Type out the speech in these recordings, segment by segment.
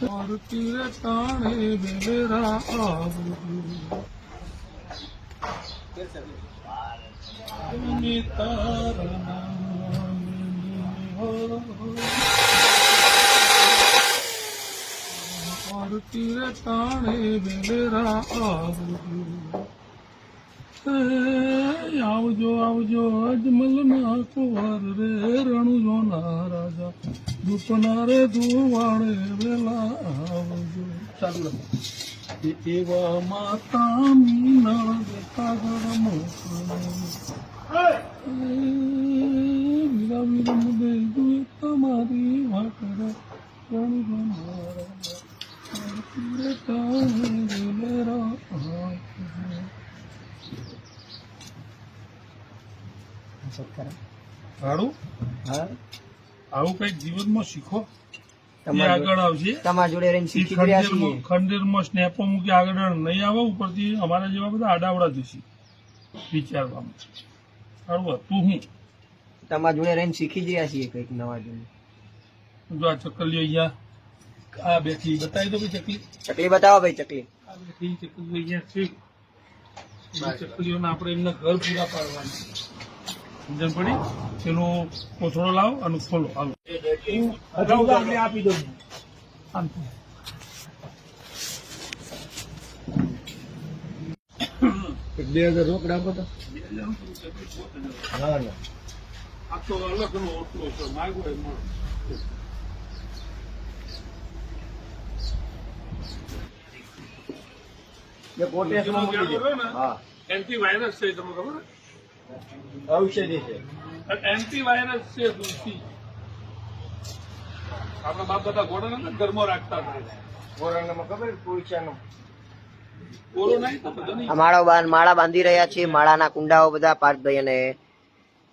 મારુતિ રે તાણે બેરા આવું તારા. મારુતિ રે તાણે આવજો એ આવજો આવજો અજમલ ના કુંવર રે રણુજો ના રાજા દુપના રે દુવાણે વેલા આવજો. ચાલુ એવા માતા મીના કાગળ વીરા વીરા મુદે જુએ તમારી વાકર રણુજો ના રાજા મારુતિ રે આવજો આવું કંઈક જીવનમાં શીખો. આગળ આવશે તમારા જોડે રહીને શીખી રહ્યા છીએ. ખંડેરમાં ખંડેરમાં સ્નેપો મૂકી આગળ નહીં આવે ઉપરથી અમારા જેવા બધા આડાવડા જશે. વિચારવામાં. સારું તું હું? તમારા જોડે રહીને શીખી જ રહ્યા છીએ કંઈક નવા જૂનું જો આ ચકલીઓ અહીંયા આ બેઠી બતાવી દો ભાઈ ચકલી. ચકલી બતાવો ભાઈ ચકલી. આ બેઠી ચકલીઓ અહીંયા છે. ચકલીઓને આપણે એમના ઘર પૂરા પાડવાના. સમજણ પડી? તેનો કોથળો લાવો અને ખોલો. હાલો. આપી દઉં બે હજાર રોકડા આપો તો આ તો અલગનો ઓટલો છે માગો એ મળે. હા એન્ટીવાયરસ છે તમને ખબર? ઔષધિ છે. એન્ટીવાયરસ છે તુલસી આપણા બાપ બધા ઘોડા નતા ઘરમાં રાખતા હતા. કોરોનામાં ખબર પુરુષાનો માળા બાંધ માળા બાંધી રહ્યા છે માળાના કુંડાઓ બધા પાર્થભાઈ અને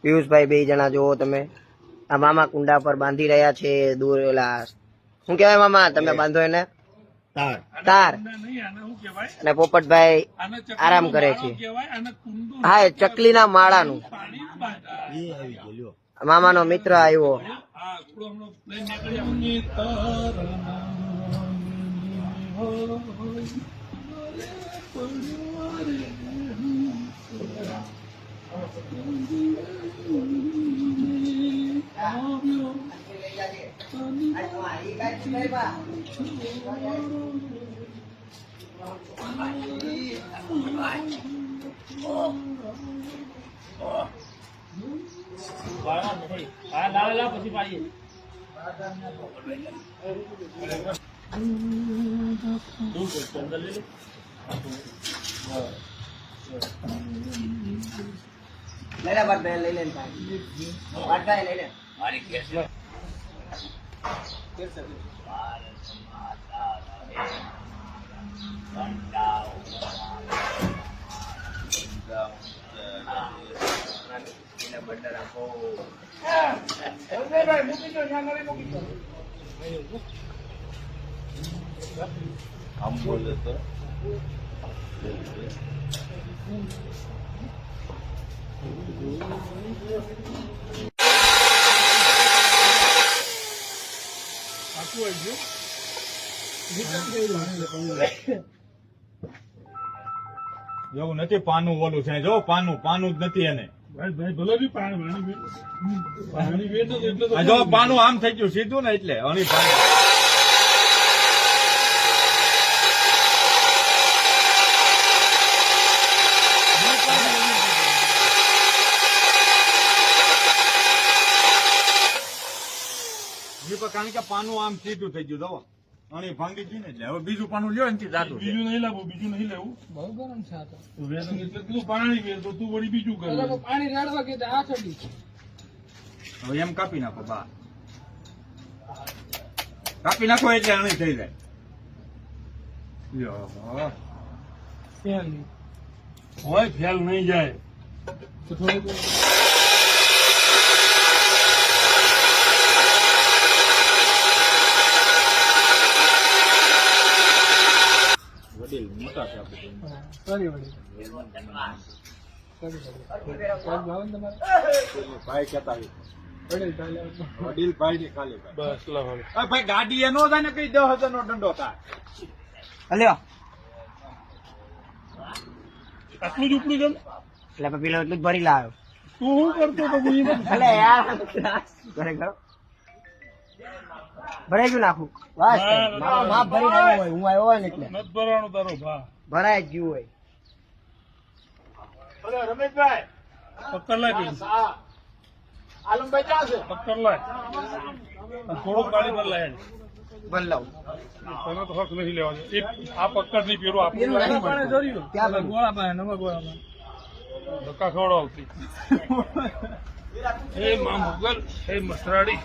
પિયુષભાઈ બે જણા જુઓ તમે. આ મામા કુંડા પર બાંધી રહ્યા છે દૂર ઓલા શું કહેવાય મામા? તમે બાંધો એને? તાર. અને પોપટભાઈ આરામ કરે છે. હા એ ચકલીના માળાનું. નું મામા મામાનો મિત્ર આવ્યો. Thank આકડો હમણાં લઈને નીકળી આવ્યો. લઈ લે લઈ લે પાર્થભાઈ લઈ લે આખું ગયું. એવું નથી પાનું ઓલું છે. જો પાનું પાનું જ નથી એને. જ જો પાનું આમ થઈ ગયું સીધું ને એટલે અણી પાનું. ઈ કારણ કે પાનું આમ સીધું થઈ ગયું દવા અને ભાંગી ગયું ને એટલે હવે બીજું પાનું લ્યો ને દાદું બીજું નહીં લાવવું બીજું નહીં લેવું. બહુ ગરમ છે એટલે તું પાણી વેચ તો તું વળી બીજું કરે. પાણી રેડવા કે આ ચડી હવે એમ કાપી નાખો બા. કાપી નાખો એટલે અણી થઈ જાય. લ્યો ફેલ નહીં. હોય ફેલ નહીં જાય. તો થોડુંક વડીલ મોટા છે આપણે સોરી વળી સોરી સોરી ભાવ ને તમારે ભાઈ કહેતા હોય. વડીલ ચાલે વડીલ ભાઈ ની ખાલી ભાઈ બસ લાવો ગાડી એનો થાય ને કઈ દસ હજાર નો દંડો થાય. હલ્યો. આટલું જ ઉપડું છે એટલે પેલો એટલું જ ભરી લાવ્યો તું શું કરતો તો યાર. ખરેખર ભરાઈ ગયું નાખું બસ. ના, ના, મારો માપ ભરી આવ્યો હોય હું આવ્યો હોય ને એટલે. નથી ભરવાનું તારો ભા ભરાય જ ગયું હોય. રમેશભાઈ. પકડ લાય. આલમભાઈ ક્યાં છે? પકડ લાય થોડુંક ગાડી પર લાય ભર તને તો હક નથી લેવા દે આ પકડ નહીં પેલું આપણું નવા ધક્કા ખવડાવતી હે મા મુગલ હે મસરાડી.